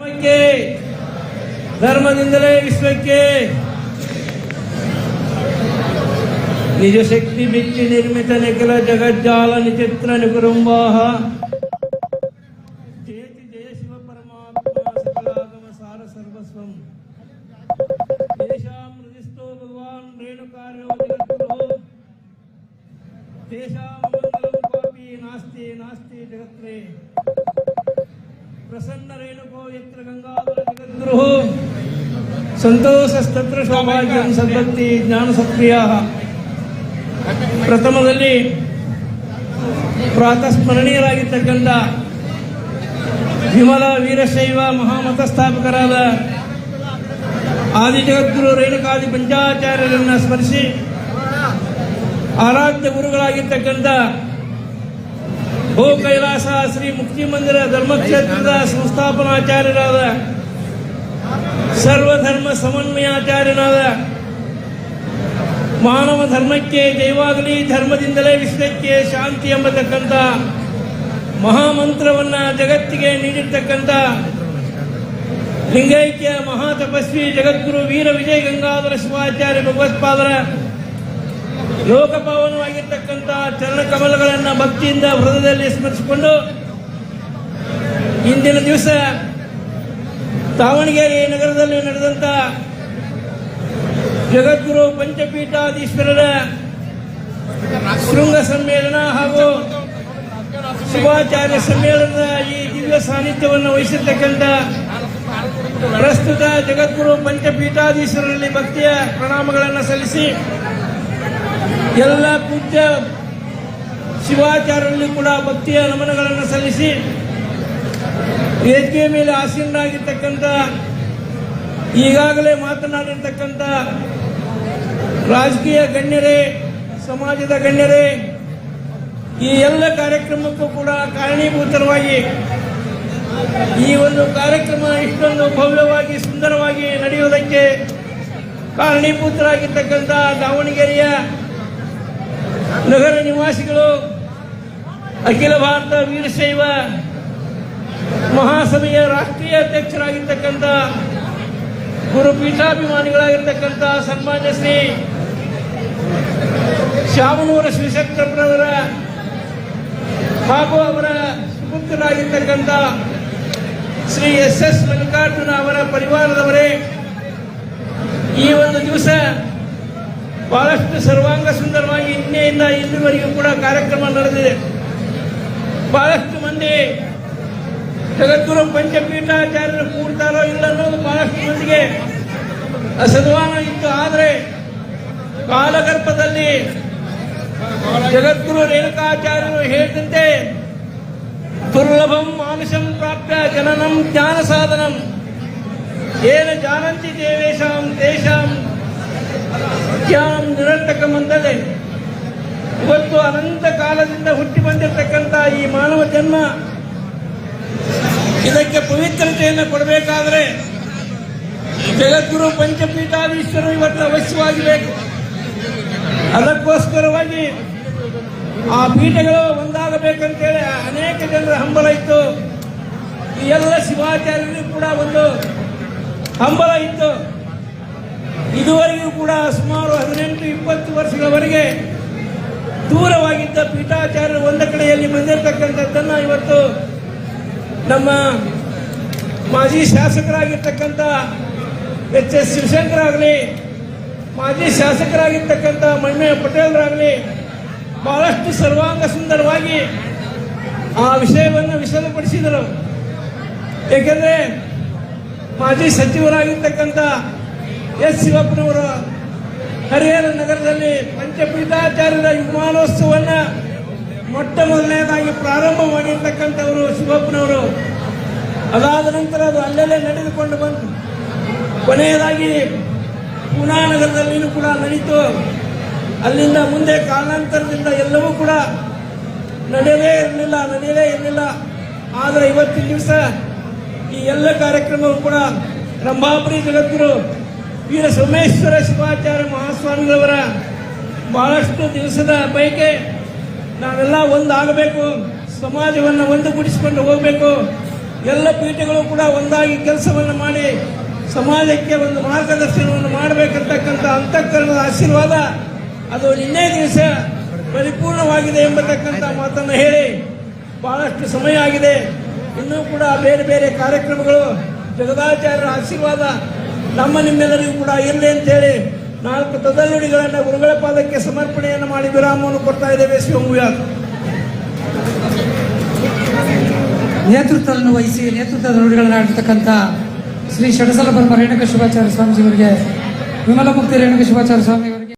ಧರ್ಮಕ್ಕೆ ಧರ್ಮದಿಂದಲೇ ವಿಶ್ವಕ್ಕೆ. ನಿಜ ಶಕ್ತಿ ಬಿಚ್ಚಿ ನಿರ್ಮಿತ ನಿಖಿಲ ಜಗಜ್ಜಾಲ ನಿಚಿತ್ರ ನಿಕುರುಂಬಾಹ. ಸಂತೋಷಸ್ತತ್ರ ಸೌಭಾಗ್ಯಂ ಸದ್ಭಕ್ತಿ ಜ್ಞಾನ ಸಕ್ರಿಯ ಪ್ರಥಮದಲ್ಲಿ ಪ್ರಾತಃ ಸ್ಮರಣೀಯರಾಗಿರ್ತಕ್ಕಂಥ ವಿಮಲ ವೀರಶೈವ ಮಹಾಮತ ಸ್ಥಾಪಕರಾದ ಆದಿ ಜಗದ್ಗುರು ರೇಣುಕಾದಿ ಪಂಚಾಚಾರ್ಯರನ್ನು ಸ್ಮರಿಸಿ ಆರಾಧ್ಯ ಗುರುಗಳಾಗಿರ್ತಕ್ಕಂಥ ಭೂ ಕೈಲಾಸ ಶ್ರೀ ಮುಕ್ತಿ ಮಂದಿರ ಧರ್ಮಕ್ಷೇತ್ರದ ಸಂಸ್ಥಾಪನಾಚಾರ್ಯರಾದ ಸರ್ವಧರ್ಮ ಸಮನ್ವಯಾಚಾರ್ಯನಾದ ಮಾನವ ಧರ್ಮಕ್ಕೆ ದೈವಾಗಲಿ ಧರ್ಮದಿಂದಲೇ ವಿಶ್ವಕ್ಕೆ ಶಾಂತಿ ಎಂಬತಕ್ಕಂಥ ಮಹಾಮಂತ್ರವನ್ನ ಜಗತ್ತಿಗೆ ನೀಡಿರ್ತಕ್ಕಂಥ ಲಿಂಗೈಕ್ಯ ಮಹಾತಪಸ್ವಿ ಜಗದ್ಗುರು ವೀರ ವಿಜಯ ಗಂಗಾಧರ ಶಿವಾಚಾರ್ಯ ಭಗವತ್ಪಾದರ ಲೋಕಪಾವನವಾಗಿರ್ತಕ್ಕಂಥ ಚರಣ ಕಮಲಗಳನ್ನು ಭಕ್ತಿಯಿಂದ ಹೃದಯದಲ್ಲಿ ಸ್ಮರಿಸಿಕೊಂಡು ಇಂದಿನ ದಿವಸ ದಾವಣಗೆರೆ ನಗರದಲ್ಲಿ ನಡೆದಂತ ಜಗದ್ಗುರು ಪಂಚಪೀಠಾಧೀಶ್ವರರ ಶೃಂಗ ಸಮ್ಮೇಳನ ಹಾಗೂ ಶಿವಾಚಾರ್ಯ ಸಮ್ಮೇಳನದ ಈ ದಿವ್ಯ ಸಾನ್ನಿಧ್ಯವನ್ನು ವಹಿಸಿರ್ತಕ್ಕಂಥ ಪ್ರಸ್ತುತ ಜಗದ್ಗುರು ಪಂಚಪೀಠಾಧೀಶ್ವರರಲ್ಲಿ ಭಕ್ತಿಯ ಪ್ರಣಾಮಗಳನ್ನು ಸಲ್ಲಿಸಿ ಎಲ್ಲ ಪೂಜ್ಯ ಶಿವಾಚಾರ್ಯರಲ್ಲಿ ಕೂಡ ಭಕ್ತಿಯ ನಮನಗಳನ್ನು ಸಲ್ಲಿಸಿ ವೇದಿಕೆಯ ಮೇಲೆ ಆಸೀನರಾಗಿರ್ತಕ್ಕಂಥ, ಈಗಾಗಲೇ ಮಾತನಾಡಿರ್ತಕ್ಕಂಥ ರಾಜಕೀಯ ಗಣ್ಯರೇ, ಸಮಾಜದ ಗಣ್ಯರೇ, ಈ ಎಲ್ಲ ಕಾರ್ಯಕ್ರಮಕ್ಕೂ ಕೂಡ ಕಾರಣೀಭೂತರವಾಗಿ ಈ ಒಂದು ಕಾರ್ಯಕ್ರಮ ಇಷ್ಟೊಂದು ಭವ್ಯವಾಗಿ, ಸುಂದರವಾಗಿ ನಡೆಯುವುದಕ್ಕೆ ಕಾರಣೀಭೂತರಾಗಿರ್ತಕ್ಕಂಥ ದಾವಣಗೆರೆಯ ನಗರ ನಿವಾಸಿಗಳು, ಅಖಿಲ ಭಾರತ ವೀರಶೈವ ಮಹಾಸಭೆಯ ರಾಷ್ಟ್ರೀಯ ಅಧ್ಯಕ್ಷರಾಗಿರ್ತಕ್ಕಂಥ ಗುರು ಪೀಠಾಭಿಮಾನಿಗಳಾಗಿರ್ತಕ್ಕಂಥ ಸನ್ಮಾನ್ಯ ಶ್ರೀ ಶಾಮನೂರ ಶ್ರೀಶಕ್ತಪ್ಪನವರ ಹಾಗೂ ಅವರ ಸುಪುತ್ರರಾಗಿರ್ತಕ್ಕಂಥ ಶ್ರೀ ಎಸ್ ಎಸ್ ಮಲ್ಲಿಕಾರ್ಜುನ ಅವರ ಪರಿವಾರದವರೇ, ಈ ಒಂದು ದಿವಸ ಬಹಳಷ್ಟು ಸರ್ವಾಂಗ ಸುಂದರವಾಗಿ ನಿನ್ನೆಯಿಂದ ಇಲ್ಲಿವರೆಗೂ ಕೂಡ ಕಾರ್ಯಕ್ರಮ ನಡೆದಿದೆ. ಬಹಳಷ್ಟು ಮಂದಿ ಜಗದ್ಗುರು ಪಂಚಪೀಠಾಚಾರ್ಯರು ಕೂಡ್ತಾರೋ ಇಲ್ಲ ಅನ್ನೋದು ಬಹಳಷ್ಟು ಮಂದಿಗೆ ಅಸಮಾನ ಇತ್ತು. ಆದರೆ ಕಾಲಗರ್ಭದಲ್ಲಿ ಜಗದ್ಗುರು ರೇಣುಕಾಚಾರ್ಯರು ಹೇಳಿದಂತೆ, ದುರ್ಲಭಂ ಮಾನುಷಂ ಪ್ರಾಪ್ಯ ಜನನಂ ಜ್ಞಾನ ಸಾಧನಂ. ಏನ ಜಾನಂತಿ ದೇವೇಶಾಂ ದೇಶಾಂ ಜ್ಞಾನ ನಿರಂತಕ ಮಂದಲೆ ಇವತ್ತು ಅನಂತ ಕಾಲದಿಂದ ಹುಟ್ಟಿ ಬಂದಿರತಕ್ಕಂಥ ಈ ಮಾನವ ಜನ್ಮ ಇದಕ್ಕೆ ಪವಿತ್ರತೆಯನ್ನು ಕೊಡಬೇಕಾದ್ರೆ ಜಗದ್ಗುರು ಪಂಚಪೀಠಾಧೀಶರು ಇವತ್ತು ಅವಶ್ಯವಾಗಿ ಬೇಕು ಅದಕ್ಕೋಸ್ಕರವಾಗಿ ಆ ಪೀಠಗಳು ಒಂದಾಗಬೇಕಂತೇಳಿ ಅನೇಕ ಜನರ ಹಂಬಲ ಇತ್ತು. ಈ ಎಲ್ಲ ಶಿವಾಚಾರ್ಯರಿಗೂ ಕೂಡ ಒಂದು ಹಂಬಲ ಇತ್ತು. ಇದುವರೆಗೂ ಕೂಡ ಸುಮಾರು ಹದಿನೆಂಟು, ಇಪ್ಪತ್ತು ವರ್ಷಗಳವರೆಗೆ ದೂರವಾಗಿದ್ದ ಪೀಠಾಚಾರ್ಯರು ಒಂದ ಕಡೆಯಲ್ಲಿ ಬಂದಿರತಕ್ಕಂಥದ್ದನ್ನು ಇವತ್ತು ನಮ್ಮ ಮಾಜಿ ಶಾಸಕರಾಗಿರ್ತಕ್ಕಂಥ ಎಚ್ ಎಸ್ ಶಿವಶಂಕರ್ ಆಗಲಿ ಮಾಜಿ ಶಾಸಕರಾಗಿರ್ತಕ್ಕಂಥ ಪಟೇಲ್ ಪಟೇಲ್ರಾಗಲಿ ಬಹಳಷ್ಟು ಸರ್ವಾಂಗ ಸುಂದರವಾಗಿ ಆ ವಿಷಯವನ್ನು ವಿಷದಪಡಿಸಿದರು ಏಕೆಂದರೆ ಮಾಜಿ ಸಚಿವರಾಗಿರ್ತಕ್ಕಂಥ ಎಸ್ ಶಿವಪ್ಪನವರು ಹರಿಹರ ನಗರದಲ್ಲಿ ಪಂಚಪೀಠಾಚಾರ್ಯರ ವಿಮಾನೋತ್ಸವವನ್ನು ಮೊಟ್ಟ ಮೊದಲನೇದಾಗಿ ಪ್ರಾರಂಭವಾಗಿರ್ತಕ್ಕಂಥವರು ಶಿವಪ್ಪನವರು. ಅದಾದ ನಂತರ ಅದು ಅಲ್ಲಲ್ಲೇ ನಡೆದುಕೊಂಡು ಬಂತು. ಕೊನೆಯದಾಗಿ ಪುನಾ ನಗರದಲ್ಲಿಯೂ ಕೂಡ ನಡೀತು. ಅಲ್ಲಿಂದ ಮುಂದೆ ಕಾಲಾಂತರದಿಂದ ಎಲ್ಲವೂ ಕೂಡ ನಡೆಯದೇ ಇರಲಿಲ್ಲ ನಡೆಯದೇ ಇರಲಿಲ್ಲ. ಆದರೆ ಇವತ್ತಿನ ದಿವಸ ಈ ಎಲ್ಲ ಕಾರ್ಯಕ್ರಮವು ಕೂಡ ರಂಭಾಪುರಿ ಜಗದ್ಗುರು ವೀರ ಸೋಮೇಶ್ವರ ಶಿವಾಚಾರ್ಯ ಮಹಾಸ್ವಾಮಿಗಳವರ ಬಹಳಷ್ಟು ದಿವಸದ ಬಯಕೆ ನಾವೆಲ್ಲ ಒಂದಾಗಬೇಕು. ಸಮಾಜವನ್ನು ಒಂದುಗೂಡಿಸಿಕೊಂಡು ಹೋಗಬೇಕು. ಎಲ್ಲ ಪೀಠಗಳು ಕೂಡ ಒಂದಾಗಿ ಕೆಲಸವನ್ನು ಮಾಡಿ ಸಮಾಜಕ್ಕೆ ಒಂದು ಮಾರ್ಗದರ್ಶನವನ್ನು ಮಾಡಬೇಕಂತಕ್ಕಂಥ ಅಂತಃಕರಣದ ಆಶೀರ್ವಾದ ಅದು ನಿನ್ನೆ ದಿವಸ ಪರಿಪೂರ್ಣವಾಗಿದೆ ಎಂಬತಕ್ಕಂಥ ಮಾತನ್ನು ಹೇಳಿ ಬಹಳಷ್ಟು ಸಮಯ ಆಗಿದೆ. ಇನ್ನೂ ಕೂಡ ಬೇರೆ ಬೇರೆ ಕಾರ್ಯಕ್ರಮಗಳು, ಜಗದಾಚಾರ್ಯರ ಆಶೀರ್ವಾದ ನಮ್ಮ ನಿಮ್ಮೆಲ್ಲರಿಗೂ ಕೂಡ ಇರಲಿ ಅಂತೇಳಿ ನಾಲ್ಕು ತದಲ್ಲುಡಿಗಳನ್ನು ಗುರುಗಳ ಪಾದಕ್ಕೆ ಸಮರ್ಪಣೆಯನ್ನು ಮಾಡಿ ವಿರಾಮವನ್ನು ಕೊಡ್ತಾ ಇದ್ದೇವೆ ಶಿವಮೂಯಾತ್ ನೇತೃತ್ವವನ್ನು ವಹಿಸಿ, ನೇತೃತ್ವದ ನುಡಿಗಳನ್ನು ಆಡಿರ್ತಕ್ಕಂಥ ಶ್ರೀ ಷಡಸಲ ಪರಮ ರೇಣುಕ ಶಿವಾಚಾರ್ಯ ಸ್ವಾಮೀಜಿಯವರಿಗೆ ವಿಮಲ ಮುಕ್ತಿ ರೇಣುಕ ಶಿವಾಚಾರ್ಯ ಸ್ವಾಮಿ